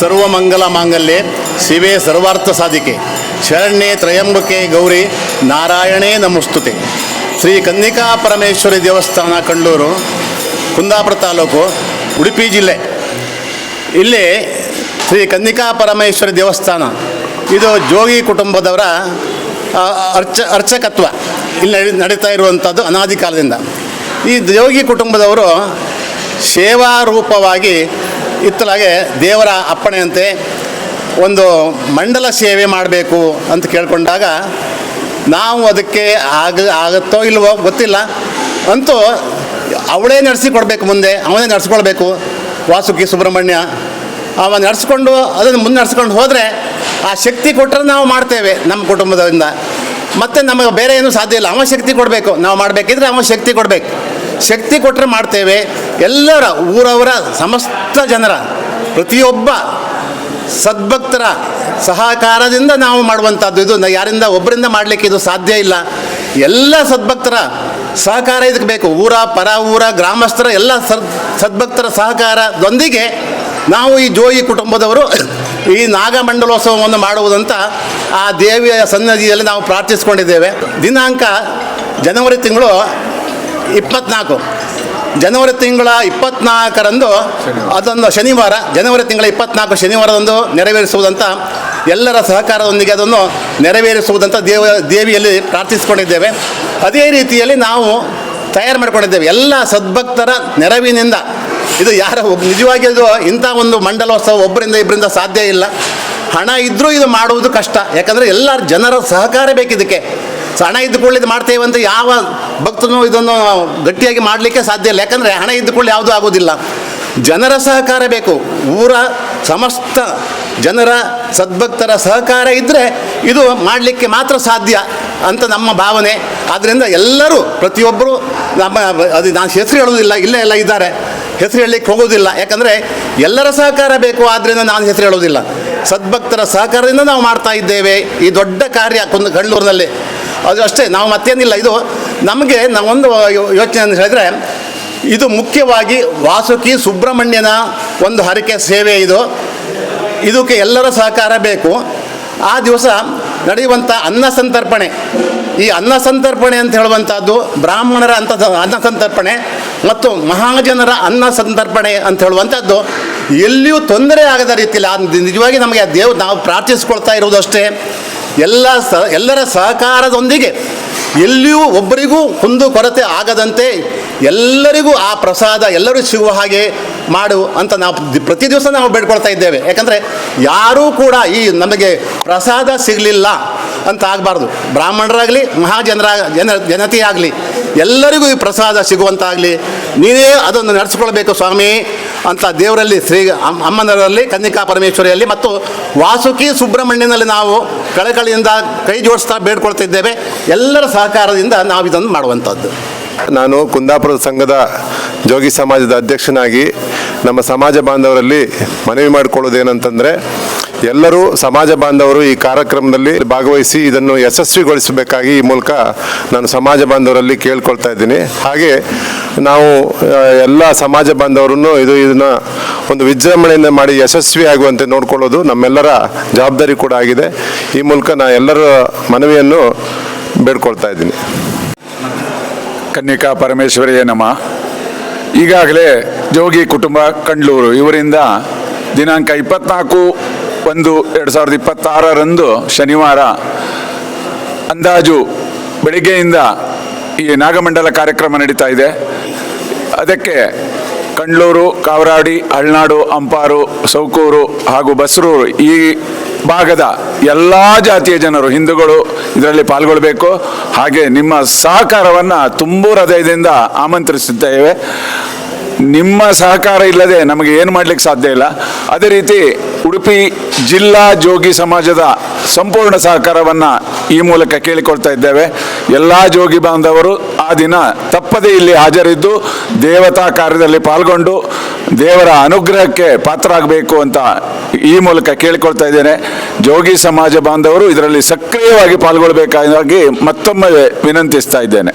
ಸರ್ವಮಂಗಲ ಮಾಂಗಲ್ಯೆ, ಶಿವೇ ಸರ್ವಾರ್ಥ ಸಾಧಿಕೆ. ಶರಣ್ಯೆ ತ್ರಯಂಬಕೆ ಗೌರಿ, ನಾರಾಯಣೇ ನಮಸ್ತುತೆ. ಶ್ರೀ ಕನ್ನಿಕಾ ಪರಮೇಶ್ವರಿ ದೇವಸ್ಥಾನ ಕಂಡೂರು ಕುಂದಾಪುರ ತಾಲೂಕು, ಉಡುಪಿ ಜಿಲ್ಲೆ. ಇಲ್ಲಿ ಶ್ರೀ ಕನ್ನಿಕಾ ಪರಮೇಶ್ವರಿ ದೇವಸ್ಥಾನ. ಇದು ಜೋಗಿ ಕುಟುಂಬದವರ ಅರ್ಚ, ಅರ್ಚಕತ್ವ. ಇಲ್ಲಿ ನಡಿ, ನಡೀತಾ ಇರುವಂಥದ್ದು ಅನಾದಿ ಕಾಲದಿಂದ ಈ ಜೋಗಿ ಕುಟುಂಬದವರು ಸೇವಾ ರೂಪವಾಗಿ ಇತ್ತಲಾಗೆ ದೇವರ ಅಪ್ಪಣೆಯಂತೆ ಒಂದು ಮಂಡಲ ಸೇವೆ ಮಾಡಬೇಕು ಅಂತ ಕೇಳಿಕೊಂಡಾಗ ನಾವು ಅದಕ್ಕೆ ಆಗ, ಆಗುತ್ತೋ ಇಲ್ವೋ ಗೊತ್ತಿಲ್ಲ. ಅಂತೂ ಅವಳೇ ನಡೆಸಿಕೊಡ್ಬೇಕು ಮುಂದೆ, ಅವನೇ ನಡೆಸ್ಕೊಳ್ಬೇಕು. ವಾಸುಕಿ ಸುಬ್ರಹ್ಮಣ್ಯ, ಅವ ನಡೆಸ್ಕೊಂಡು ಅದನ್ನು ಮುಂದೆ ನಡೆಸ್ಕೊಂಡು ಹೋದರೆ ಆ ಶಕ್ತಿ ಕೊಟ್ಟರೆ ನಾವು ಮಾಡ್ತೇವೆ ನಮ್ಮ ಕುಟುಂಬದಿಂದ. ಮತ್ತು ನಮಗೆ ಬೇರೆ ಏನೂ ಸಾಧ್ಯ ಇಲ್ಲ. ಅವ ಶಕ್ತಿ ಕೊಡಬೇಕು. ನಾವು ಮಾಡಬೇಕಿದ್ರೆ ಅವ ಶಕ್ತಿ ಕೊಡಬೇಕು. ಶಕ್ತಿ ಕೊಟ್ಟರೆ ಮಾಡ್ತೇವೆ. ಎಲ್ಲರ, ಊರವರ, ಸಮಸ್ತ ಜನರ, ಪ್ರತಿಯೊಬ್ಬ ಸದ್ಭಕ್ತರ ಸಹಕಾರದಿಂದ ನಾವು ಮಾಡುವಂಥದ್ದು ಇದು ಯಾರಿಂದ ಒಬ್ಬರಿಂದ ಮಾಡಲಿಕ್ಕೆ ಇದು ಸಾಧ್ಯ ಇಲ್ಲ. ಎಲ್ಲ ಸದ್ಭಕ್ತರ ಸಹಕಾರ ಇದಕ್ಕೆ ಬೇಕು. ಊರ, ಪರ, ಊರ, ಗ್ರಾಮಸ್ಥರ ಎಲ್ಲ ಸದ್, ಸದ್ಭಕ್ತರ ಸಹಕಾರದೊಂದಿಗೆ ನಾವು ಈ ಜೋಯಿ ಕುಟುಂಬದವರು ಈ ನಾಗಮಂಡಲೋತ್ಸವವನ್ನು ಮಾಡುವುದಂತ ಆ ದೇವಿಯ ಸನ್ನದಿಯಲ್ಲಿ ನಾವು ಪ್ರಾರ್ಥಿಸ್ಕೊಂಡಿದ್ದೇವೆ. ದಿನಾಂಕ ಜನವರಿ ತಿಂಗಳು ಇಪ್ಪತ್ನಾಲ್ಕು. ಜನವರಿ ತಿಂಗಳ ಇಪ್ಪತ್ನಾಲ್ಕರಂದು ಅದೊಂದು ಶನಿವಾರ, ಜನವರಿ ತಿಂಗಳ ಇಪ್ಪತ್ನಾಲ್ಕು ಶನಿವಾರದಂದು ನೆರವೇರಿಸುವುದಂತ ಎಲ್ಲರ ಸಹಕಾರದೊಂದಿಗೆ ಅದನ್ನು ನೆರವೇರಿಸುವುದಂತ ದೇವ, ದೇವಿಯಲ್ಲಿ ಪ್ರಾರ್ಥಿಸಿಕೊಂಡಿದ್ದೇವೆ. ಅದೇ ರೀತಿಯಲ್ಲಿ ನಾವು ತಯಾರು ಮಾಡಿಕೊಂಡಿದ್ದೇವೆ. ಎಲ್ಲ ಸದ್ಭಕ್ತರ ನೆರವಿನಿಂದ. ಇದು ಯಾರ ನಿಜವಾಗಿ ಇದು ಇಂಥ ಒಂದು ಮಂಡಲೋತ್ಸವ ಒಬ್ಬರಿಂದ ಇಬ್ಬರಿಂದ ಸಾಧ್ಯ ಇಲ್ಲ. ಹಣ ಇದ್ದರೂ ಇದು ಮಾಡುವುದು ಕಷ್ಟ. ಯಾಕಂದರೆ ಎಲ್ಲ ಜನರ ಸಹಕಾರ ಬೇಕಿದ್ದಕ್ಕೆ. ಹಣ ಇದ್ದುಕೊಳ್ಳಿದ್ದು ಮಾಡ್ತೇವೆ ಅಂತ ಯಾವ ಭಕ್ತನು ಇದನ್ನು ಗಟ್ಟಿಯಾಗಿ ಮಾಡಲಿಕ್ಕೆ ಸಾಧ್ಯ ಇಲ್ಲ. ಯಾಕಂದರೆ ಹಣ ಇದ್ದುಕೊಳ್ಳಿ ಯಾವುದೂ ಆಗೋದಿಲ್ಲ. ಜನರ ಸಹಕಾರ ಬೇಕು. ಊರ ಸಮಸ್ತ ಜನರ ಸದ್ಭಕ್ತರ ಸಹಕಾರ ಇದ್ದರೆ ಇದು ಮಾಡಲಿಕ್ಕೆ ಮಾತ್ರ ಸಾಧ್ಯ ಅಂತ ನಮ್ಮ ಭಾವನೆ. ಆದ್ದರಿಂದ ಎಲ್ಲರೂ, ಪ್ರತಿಯೊಬ್ಬರು ನಮ್ಮ, ಅದು ನಾನು ಹೆಸರು ಹೇಳೋದಿಲ್ಲ ಇಲ್ಲೇ ಎಲ್ಲ ಇದ್ದಾರೆ. ಹೆಸರು ಹೇಳಲಿಕ್ಕೆ ಹೋಗೋದಿಲ್ಲ ಯಾಕಂದರೆ ಎಲ್ಲರ ಸಹಕಾರ ಬೇಕು ಆದ್ದರಿಂದ ನಾನು ಹೆಸರು ಹೇಳೋದಿಲ್ಲ ಸದ್ಭಕ್ತರ ಸಹಕಾರದಿಂದ ನಾವು ಮಾಡ್ತಾ ಇದ್ದೇವೆ. ಈ ದೊಡ್ಡ ಕಾರ್ಯ ಕುಂದ ಕಣ್ಣೂರಿನಲ್ಲಿ. ಅದು ಅಷ್ಟೇ, ನಾವು ಮತ್ತೇನಿಲ್ಲ. ಇದು ನಮಗೆ ನಾವೊಂದು ಯೋಚನೆ ಅಂತ ಹೇಳಿದ್ರೆ, ಇದು ಮುಖ್ಯವಾಗಿ ವಾಸುಕಿ ಸುಬ್ರಹ್ಮಣ್ಯನ ಒಂದು ಹರಕೆ ಸೇವೆ ಇದು. ಇದಕ್ಕೆ ಎಲ್ಲರ ಸಹಕಾರ ಬೇಕು. ಆ ದಿವಸ ನಡೆಯುವಂಥ ಅನ್ನ ಸಂತರ್ಪಣೆ. ಈ ಅನ್ನ ಸಂತರ್ಪಣೆ ಅಂತ ಹೇಳುವಂಥದ್ದು ಬ್ರಾಹ್ಮಣರ ಅಂತ ಅನ್ನ ಸಂತರ್ಪಣೆ ಮತ್ತು ಮಹಾಜನರ ಅನ್ನ ಸಂತರ್ಪಣೆ ಅಂತ ಹೇಳುವಂಥದ್ದು ಎಲ್ಲಿಯೂ ತೊಂದರೆ ಆಗದ ರೀತಿಯಲ್ಲಿ ನಿಜವಾಗಿ ನಮಗೆ ಆ ದೇವ್ರು ನಾವು ಪ್ರಾರ್ಥಿಸ್ಕೊಳ್ತಾ ಇರುವುದಷ್ಟೇ. ಎಲ್ಲ ಸ ಎಲ್ಲರ ಸಹಕಾರದೊಂದಿಗೆ ಎಲ್ಲಿಯೂ ಒಬ್ಬರಿಗೂ ಕುಂದು ಕೊರತೆ ಆಗದಂತೆ ಎಲ್ಲರಿಗೂ ಆ ಪ್ರಸಾದ ಎಲ್ಲರೂ ಸಿಗುವ ಹಾಗೆ ಮಾಡು ಅಂತ ನಾವು ಪ್ರತಿ ದಿವಸ ನಾವು ಬೇಡ್ಕೊಳ್ತಾ ಇದ್ದೇವೆ. ಯಾಕಂದರೆ ಯಾರೂ ಕೂಡ ಈ ನಮಗೆ ಪ್ರಸಾದ ಸಿಗಲಿಲ್ಲ ಅಂತ ಆಗಬಾರ್ದು. ಬ್ರಾಹ್ಮಣರಾಗಲಿ, ಮಹಾಜನರ ಜನ ಜನತೆ ಎಲ್ಲರಿಗೂ ಈ ಪ್ರಸಾದ ಸಿಗುವಂತಾಗಲಿ, ನೀನೇ ಅದನ್ನು ನಡೆಸ್ಕೊಳ್ಬೇಕು ಸ್ವಾಮಿ. ಅಂತ ದೇವರಲ್ಲಿ ಶ್ರೀ ಅಮ್- ಅಮ್ಮನವರಲ್ಲಿ, ಕನ್ನಿಕಾ ಪರಮೇಶ್ವರಿಯಲ್ಲಿ ಮತ್ತು ವಾಸುಕಿ ಸುಬ್ರಹ್ಮಣ್ಯನಲ್ಲಿ ನಾವು ಕಳಕಳಿಯಿಂದ ಕೈ ಜೋಡಿಸ್ತಾ ಬೇಡ್ಕೊಳ್ತಿದ್ದೇವೆ. ಎಲ್ಲರ ಸಹಕಾರದಿಂದ ನಾವು ಇದನ್ನು ಮಾಡುವಂಥದ್ದು. ನಾನು ಕುಂದಾಪುರ ಸಂಘದ ಜೋಗಿ ಸಮಾಜದ ಅಧ್ಯಕ್ಷನಾಗಿ ನಮ್ಮ ಸಮಾಜ ಬಾಂಧವರಲ್ಲಿ ಮನವಿ ಮಾಡಿಕೊಳ್ಳೋದೇನಂತಂದರೆ ಎಲ್ಲರೂ ಸಮಾಜ ಬಾಂಧವರು ಈ ಕಾರ್ಯಕ್ರಮದಲ್ಲಿ ಭಾಗವಹಿಸಿ ಇದನ್ನು ಯಶಸ್ವಿಗೊಳಿಸಬೇಕಾಗಿ ಈ ಮೂಲಕ ನಾನು ಸಮಾಜ ಬಾಂಧವರಲ್ಲಿ ಕೇಳ್ಕೊಳ್ತಾ ಇದ್ದೀನಿ. ಹಾಗೆ ನಾವು ಎಲ್ಲ ಸಮಾಜ ಬಾಂಧವರನ್ನು ಇದು ಇದನ್ನು ಒಂದು ವಿಜೃಂಭಣೆಯಿಂದ ಮಾಡಿ ಯಶಸ್ವಿ ಆಗುವಂತೆ ನೋಡಿಕೊಳ್ಳೋದು ನಮ್ಮೆಲ್ಲರ ಜವಾಬ್ದಾರಿ ಕೂಡ ಆಗಿದೆ. ಈ ಮೂಲಕ ನಾ ಎಲ್ಲರ ಮನವಿಯನ್ನು ಬೇಡ್ಕೊಳ್ತಾ ಇದ್ದೀನಿ. ಕನ್ನಿಕಾ ಪರಮೇಶ್ವರಿಯೇ ನಮ. ಈಗಾಗಲೇ ಜೋಗಿ ಕುಟುಂಬ ಕಂಡ್ಲೂರು ಇವರಿಂದ ದಿನಾಂಕ ಇಪ್ಪತ್ನಾಲ್ಕು ಒಂದು ಎರಡು ಸಾವಿರದ ಇಪ್ಪತ್ತಾರರಂದು ಶನಿವಾರ ಅಂದಾಜು ಬೆಳಿಗ್ಗೆಯಿಂದ ಈ ನಾಗಮಂಡಲ ಕಾರ್ಯಕ್ರಮ ನಡೀತಾ ಇದೆ. ಅದಕ್ಕೆ ಕಂಡ್ಲೂರು, ಕಾವರಾಡಿ, ಹಳ್ನಾಡು, ಅಂಪಾರು, ಸೌಕೂರು ಹಾಗೂ ಬಸರೂರು ಈ ಭಾಗದ ಎಲ್ಲ ಜಾತಿಯ ಜನರು, ಹಿಂದೂಗಳು ಇದರಲ್ಲಿ ಪಾಲ್ಗೊಳ್ಬೇಕು. ಹಾಗೆ ನಿಮ್ಮ ಸಹಕಾರವನ್ನು ತುಂಬು ಹೃದಯದಿಂದ ಆಮಂತ್ರಿಸುತ್ತೇವೆ. ನಿಮ್ಮ ಸಹಕಾರ ಇಲ್ಲದೆ ನಮಗೆ ಏನು ಮಾಡಲಿಕ್ಕೆ ಸಾಧ್ಯ ಇಲ್ಲ. ಅದೇ ರೀತಿ ಉಡುಪಿ ಜಿಲ್ಲಾ ಜೋಗಿ ಸಮಾಜದ ಸಂಪೂರ್ಣ ಸಹಕಾರವನ್ನು ಈ ಮೂಲಕ ಕೇಳಿಕೊಳ್ತಾ ಇದ್ದೇವೆ. ಎಲ್ಲ ಜೋಗಿ ಬಾಂಧವರು ಆ ದಿನ ತಪ್ಪದೇ ಇಲ್ಲಿ ಹಾಜರಿದ್ದು ದೇವತಾ ಕಾರ್ಯದಲ್ಲಿ ಪಾಲ್ಗೊಂಡು ದೇವರ ಅನುಗ್ರಹಕ್ಕೆ ಪಾತ್ರರಾಗಬೇಕು ಅಂತ ಈ ಮೂಲಕ ಕೇಳಿಕೊಳ್ತಾ ಇದ್ದೇನೆ. ಜೋಗಿ ಸಮಾಜ ಬಾಂಧವರು ಇದರಲ್ಲಿ ಸಕ್ರಿಯವಾಗಿ ಪಾಲ್ಗೊಳ್ಬೇಕಾಗಿ ಮತ್ತೊಮ್ಮೆ ವಿನಂತಿಸ್ತಾ ಇದ್ದೇನೆ.